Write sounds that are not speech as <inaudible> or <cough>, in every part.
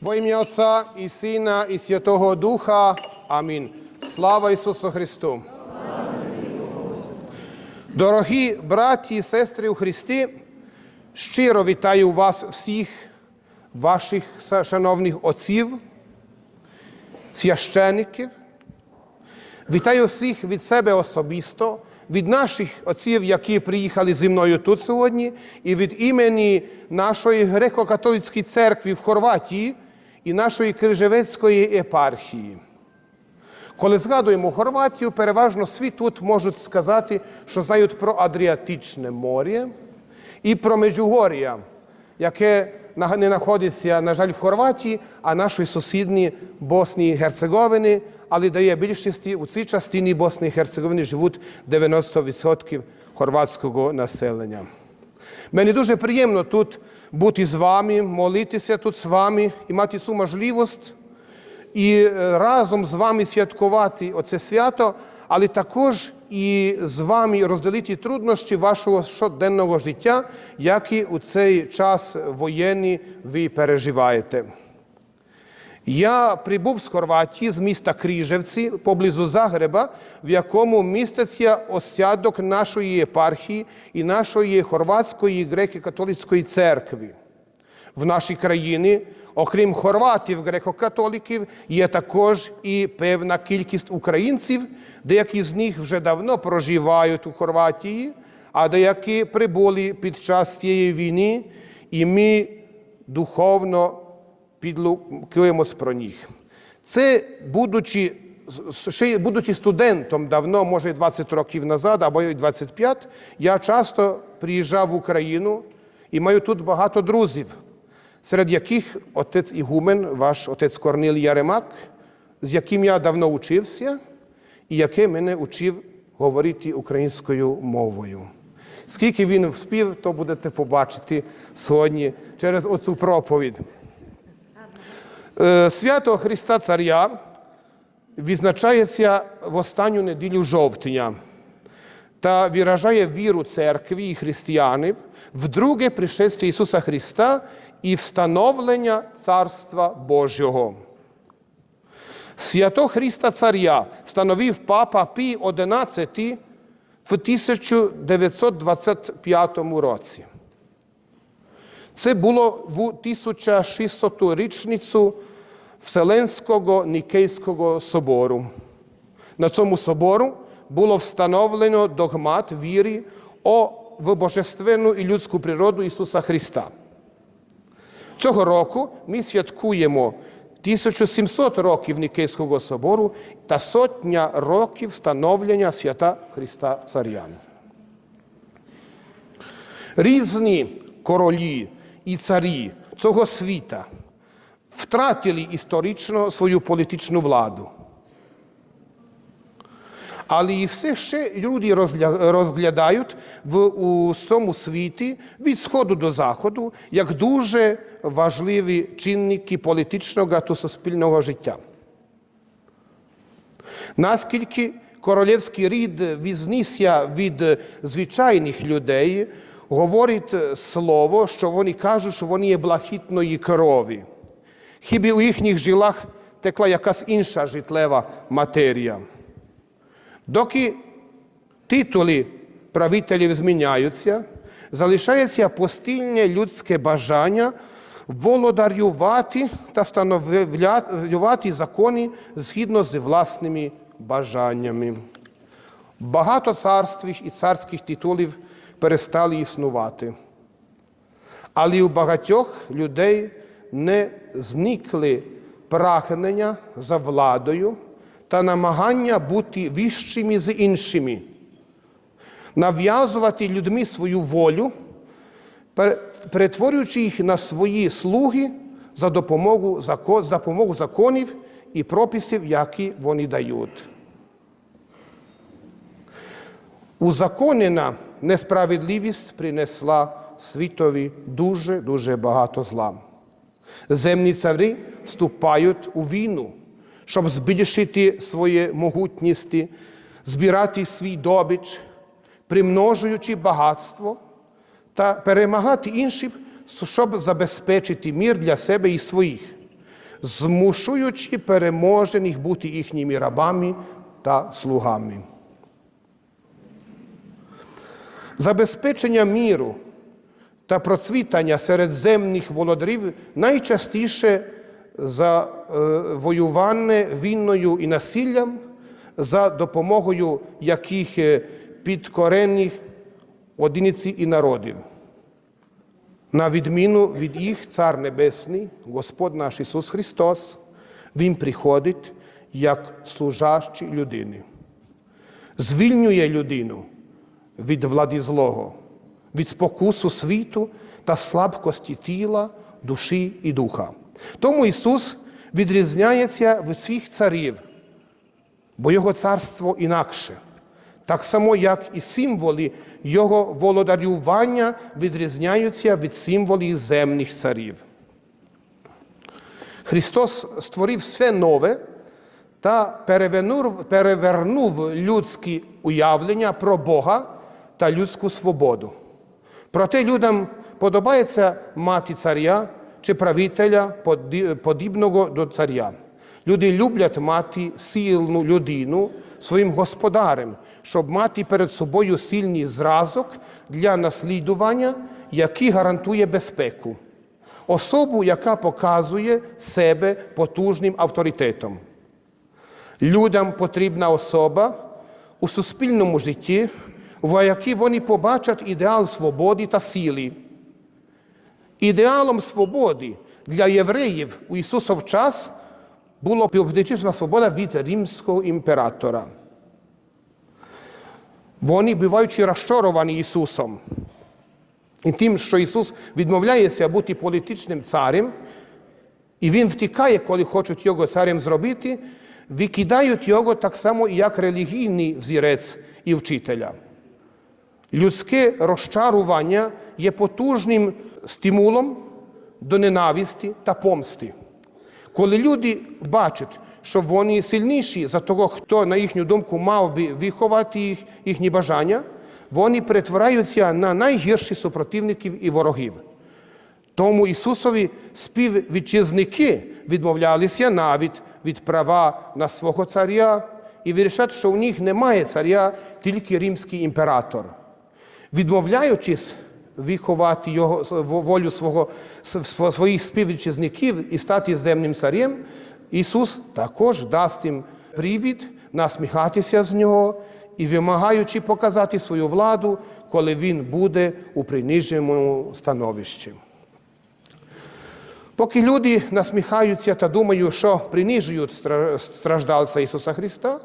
Во ім'я Отця і Сина, і Святого Духа. Амінь. Слава Ісусу Христу! Дорогі браті і сестри у Христі, щиро вітаю вас всіх, ваших шановних отців, священиків. Вітаю всіх від себе особисто, від наших отців, які приїхали зі мною тут сьогодні, і від імені нашої греко-католицької церкви в Хорватії і нашої Крижевецької єпархії. Коли згадуємо Хорватію, переважно світ тут можуть сказати, що знають про Адріатичне море і про Межугор'я, яке не знаходиться, на жаль, в Хорватії, а нашої сусідній Боснії і Герцеговини, але дає більшості у цій частині Босни і Герцеговини живуть 90% хорватського населення. Мені дуже приємно тут бути з вами, молитися тут з вами і мати цю можливість і е, разом з вами святкувати оце свято, але також і з вами розділити труднощі вашого щоденного життя, які у цей час воєнний ви переживаєте. Я прибув з Хорватії, з міста Кріжевці, поблизу Загреба, в якому міститься осядок нашої єпархії і нашої хорватської греко-католицької церкви. В нашій країні, окрім хорватів, греко-католиків, є також і певна кількість українців, деякі з них вже давно проживають у Хорватії, а деякі прибули під час цієї війни, і ми духовно підлукуємось про них. Це, будучи, ще будучи студентом давно, може 20 років назад, або й 25, я часто приїжджав в Україну і маю тут багато друзів, серед яких отець Ігумен, ваш отець Корнил Яремак, з яким я давно учився, і який мене учив говорити українською мовою. Скільки він вспів, то будете побачити сьогодні через оцю проповідь. Е, Свято Христа Царя відзначається в останню неділю жовтня та виражає віру церкви і християнів в друге пришестя Ісуса Христа і встановлення Царства Божого. Свято Христа Царя встановив папа Пій XI в 1925 році. Це було в 1600 річницю Вселенського Нікейського собору. На цьому собору було встановлено догмат віри в божественну і людську природу Ісуса Христа. Цього року ми святкуємо 1700 років Нікейського собору та сотня років встановлення свята Христа Царя. Різні королі і царі цього світа втратили історично свою політичну владу. Але і все ще люди розглядають в усьому світі від сходу до заходу як дуже важливі чинники політичного та суспільного життя. Наскільки королівський рід візнісся від звичайних людей, говорить слово, що вони кажуть, що вони є блакитної крові. Хіба у їхніх жилах текла якась інша житлева матерія. Доки титули правителів зміняються, залишається постільне людське бажання володарювати та встановлювати закони згідно з власними бажаннями. Багато царських і царських титулів перестали існувати. Але у багатьох людей не зникли прагнення за владою та намагання бути вищими з іншими, нав'язувати людьми свою волю, перетворюючи їх на свої слуги за допомогою, зако- за допомогою законів і прописів, які вони дають. Узаконена несправедливість принесла світові дуже дуже багато зла. Земні цари вступають у війну, щоб збільшити свої могутності, збирати свій добич, примножуючи багатство та перемагати інших, щоб забезпечити мир для себе і своїх. змушуючи переможених бути їхніми рабами та слугами. Забезпечення міру та процвітання серед земних володарів найчастіше завоюване війною і насиллям, за допомогою яких е, підкорених одиниці і народів. На відміну від їх Цар Небесний, Господь наш Ісус Христос, Він приходить як служащий людини, звільнює людину від влади злого, від спокусу світу та слабкості тіла, душі і духа. Тому Ісус відрізняється від всіх царів, бо Його царство інакше. Так само, як і символи Його володарювання відрізняються від символів земних царів. Христос створив все нове та перевернув, людські уявлення про Бога та людську свободу. Проте людям подобається мати царя чи правителя, подібного до царя. Люди люблять мати сильну людину своїм господарем, щоб мати перед собою сильний зразок для наслідування, який гарантує безпеку. Особу, яка показує себе потужним авторитетом. Людям потрібна особа у суспільному житті, в якій вони побачать ідеал свободи та сили. Ідеалом свободи для євреїв у Ісусов час була політична свобода від римського імператора. Вони, буваючи розчаровані Ісусом, і тим, що Ісус відмовляється бути політичним царем, і Він втікає, коли хочуть його царем зробити, викидають його так само, як релігійний взірець і вчителя. Людське розчарування є потужним стимулом до ненависті та помсти. Коли люди бачать, що вони сильніші за того, хто, на їхню думку, мав би виховати їх, їхні бажання, вони перетворяються на найгірших супротивників і ворогів. Тому Ісусові співвітчизники відмовлялися навіть від права на свого царя і вирішать, що у них немає царя, тільки римський імператор. Відмовляючись виховати його волю свого, своїх співвітчизників і стати земним царем, Ісус також дасть їм привід насміхатися з нього і вимагаючи показати свою владу, коли він буде у приниженому становищі. Поки люди насміхаються та думають, що принижують страждальця Ісуса Христа,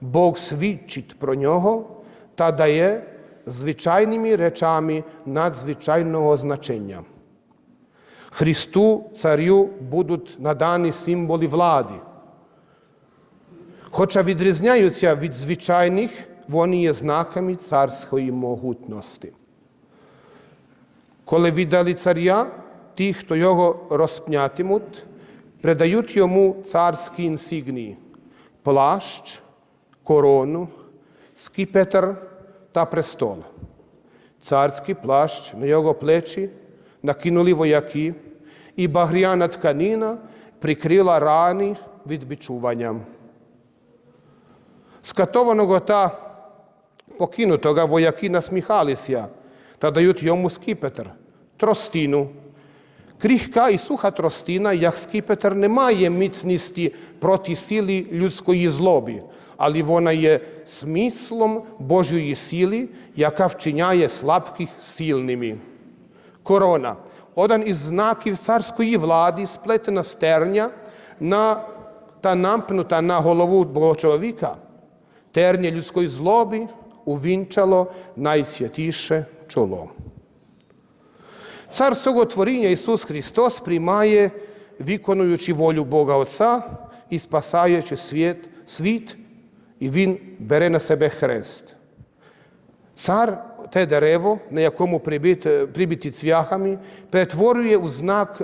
Бог свідчить про нього та дає звичайними речами надзвичайного значення. Христу, Царю будуть надані символи влади. Хоча відрізняються від звичайних, вони є знаками царської могутності. Коли віддали царя, ті, хто його розпнятимуть, придають йому царські інсигнії – плащ, корону, скіпетр та престол. Царський плащ на його плечі накинули вояки, і багряна тканина прикрила рани відбічуванням. Скатованого та покинутого вояки насміхалися та дають йому скіпетр, тростину. Крихка і суха тростина, як скіпетр, не має міцності проти сили людської злоби, але вона є смислом Божої сили, яка вчиняє слабких сильними. Корона один із знаків царської влади, сплетена стерня на, та намкнута на голову Бога чоловіка. Терня людської злоби увінчало найсвятіше чоло. Цар свого творіння Ісус Христос приймає, виконуючи волю Бога Отця і спасаючи світ, світ, і Він бере на себе хрест. Цар те дерево, на якому прибит, прибиті цвяхами, перетворює у знак,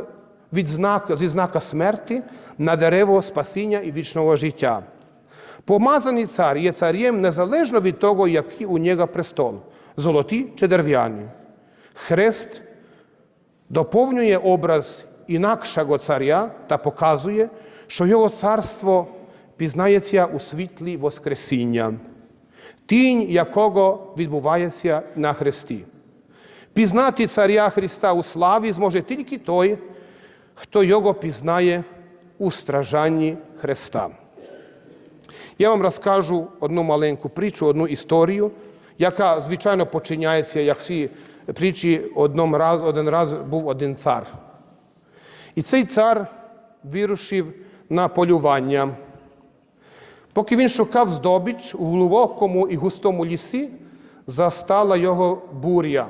від знак, зі знака смерті на дерево спасіння і вічного життя. Помазаний цар є царем незалежно від того, який у нього престол золотий чи дерев'яний. Хрест доповнює образ інакшого царя та показує, що його царство пізнається у світлі Воскресіння, тінь якого відбувається на Христі. Пізнати царя Христа у славі зможе тільки той, хто його пізнає у стражанні Христа. Я вам розкажу одну маленьку притчу, одну історію, яка, звичайно, починається, як всі притчі, одном раз, один раз був один цар. І цей цар вирушив на полювання. Поки він шукав здобич у глибокому і густому лісі, застала його буря.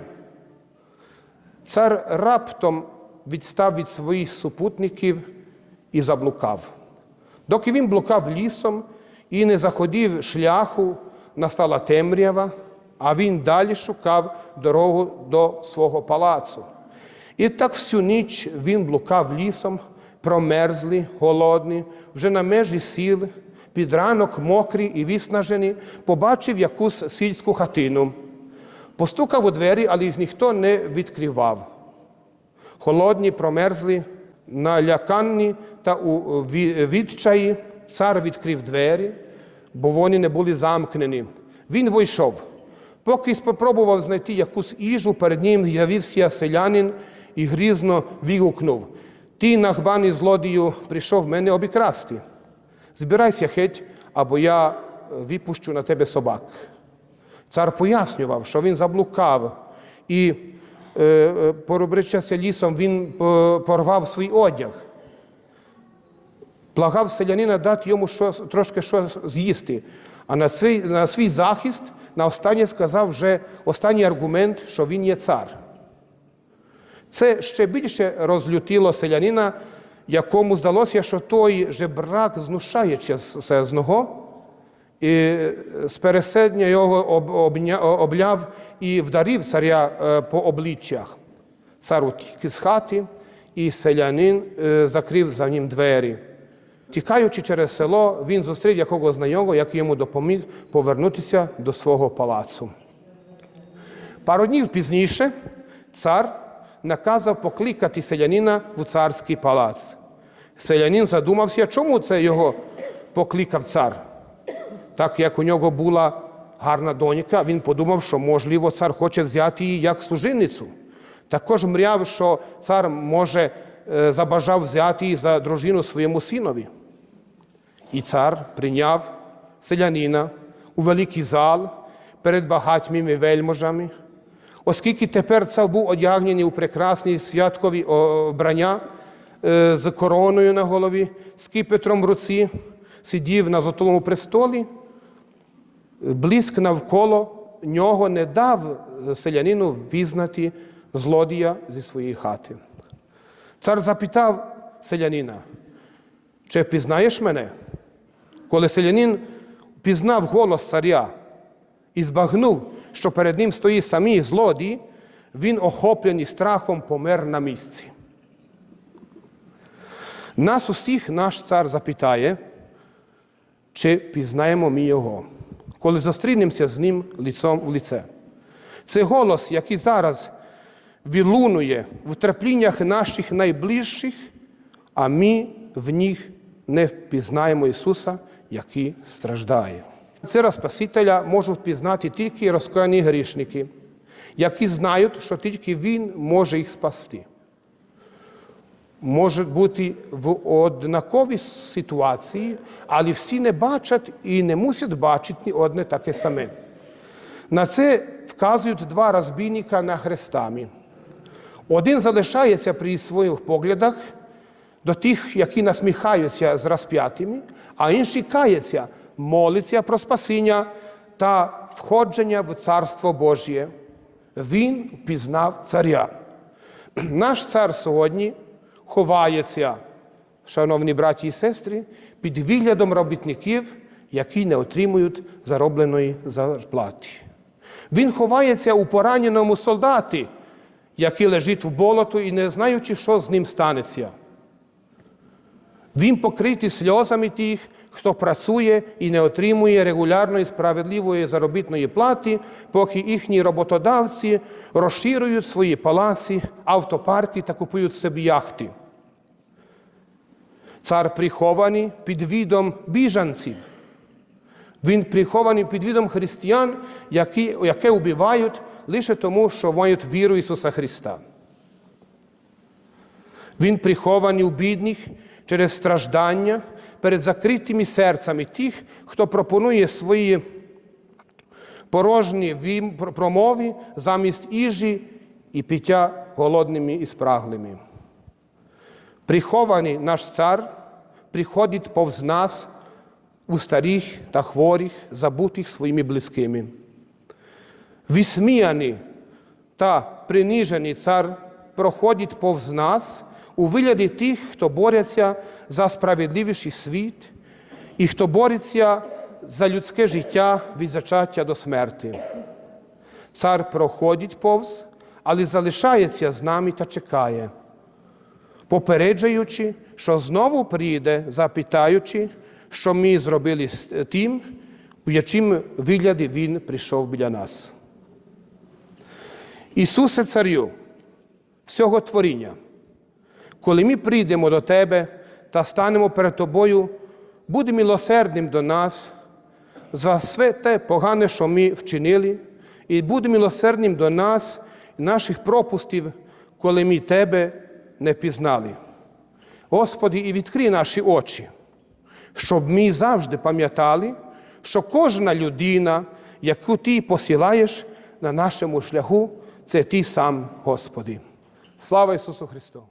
Цар раптом відстав від своїх супутників і заблукав. Доки він блукав лісом і не заходив шляху, настала темрява, а він далі шукав дорогу до свого палацу. І так всю ніч він блукав лісом, промерзлий, голодний, вже на межі сіл, під ранок мокрий і виснажений, побачив якусь сільську хатину. Постукав у двері, але їх ніхто не відкривав. Холодні, промерзлі, налякані та у відчаї цар відкрив двері, бо вони не були замкнені. Він вийшов. Поки спробував знайти якусь їжу, перед ним з'явився селянин і грізно вигукнув: Ти, нахбаний злодію, прийшов мене обікрасти. Збирайся геть, або я е, випущу на тебе собак. Цар пояснював, що він заблукав, і, е, е, лісом, він порвав свій одяг. Благав селянина дати йому щось, трошки щось з'їсти. А на свій, на свій захист на останнє сказав вже останній аргумент, що він є цар. Це ще більше розлютило селянина, якому здалося, що той жебрак знущається з з нього, і з переседня його об- обня- обляв і вдарив царя е, по обличчях. Цар утік із хати, і селянин е, закрив за ним двері. Тікаючи через село, він зустрів якого знайомого, який йому допоміг повернутися до свого палацу. Пару днів пізніше цар наказав покликати селянина в царський палац. Селянин задумався, чому це його покликав цар. Так як у нього була гарна донька, він подумав, що, можливо, цар хоче взяти її як служинницю. Також мряв, що цар може е, забажав взяти її за дружину своєму синові. І цар прийняв селянина у великий зал перед багатьмими вельможами. Оскільки тепер цар був одягнений у прекрасні святкові о, вбрання е, з короною на голові, з кипетром в руці, сидів на золотому престолі, блиск навколо нього не дав селянину впізнати злодія зі своєї хати. Цар запитав селянина, чи впізнаєш мене? Коли селянин пізнав голос царя і збагнув, що перед ним стоїть самі злодій, він, охоплений страхом, помер на місці. Нас усіх наш цар запитає, чи пізнаємо ми його, коли зустрінемося з ним лицом в лице. Це голос, який зараз вилунує в терпліннях наших найближчих, а ми в них не впізнаємо Ісуса, який страждає. Цара Спасителя можуть впізнати тільки розкояні грішники, які знають, що тільки Він може їх спасти. Можуть бути в однаковій ситуації, але всі не бачать і не мусять бачити одне таке саме. На це вказують два розбійника на хрестамі. Один залишається при своїх поглядах до тих, які насміхаються з розп'ятими, а інший кається, молиться про спасіння та входження в Царство Божє. Він впізнав царя. <clears throat> Наш цар сьогодні ховається, шановні браті і сестри, під виглядом робітників, які не отримують заробленої зарплати. Він ховається у пораненому солдаті, який лежить в болоту і не знаючи, що з ним станеться. Він покритий сльозами тих, хто працює і не отримує регулярної справедливої заробітної плати, поки їхні роботодавці розширюють свої палаці, автопарки та купують собі яхти. Цар прихований під відом біжанців. Він прихований під відом християн, які, яке убивають лише тому, що мають віру Ісуса Христа. Він прихований у бідних через страждання перед закритими серцями тих, хто пропонує свої порожні промови замість їжі і пиття голодними і спраглими. Прихований наш цар приходить повз нас у старих та хворих, забутих своїми близькими. Висміяний та принижений цар проходить повз нас у вигляді тих, хто бореться за справедливіший світ і хто бореться за людське життя від зачаття до смерти. Цар проходить повз, але залишається з нами та чекає, попереджуючи, що знову прийде, запитаючи, що ми зробили з тим, у яким вигляді Він прийшов біля нас. Ісусе Царю, всього творіння, коли ми прийдемо до Тебе та станемо перед Тобою, будь милосердним до нас за все те погане, що ми вчинили, і будь милосердним до нас і наших пропустів, коли ми Тебе не пізнали. Господи, і відкрий наші очі, щоб ми завжди пам'ятали, що кожна людина, яку Ти посилаєш на нашому шляху, це Ти сам, Господи. Слава Ісусу Христу!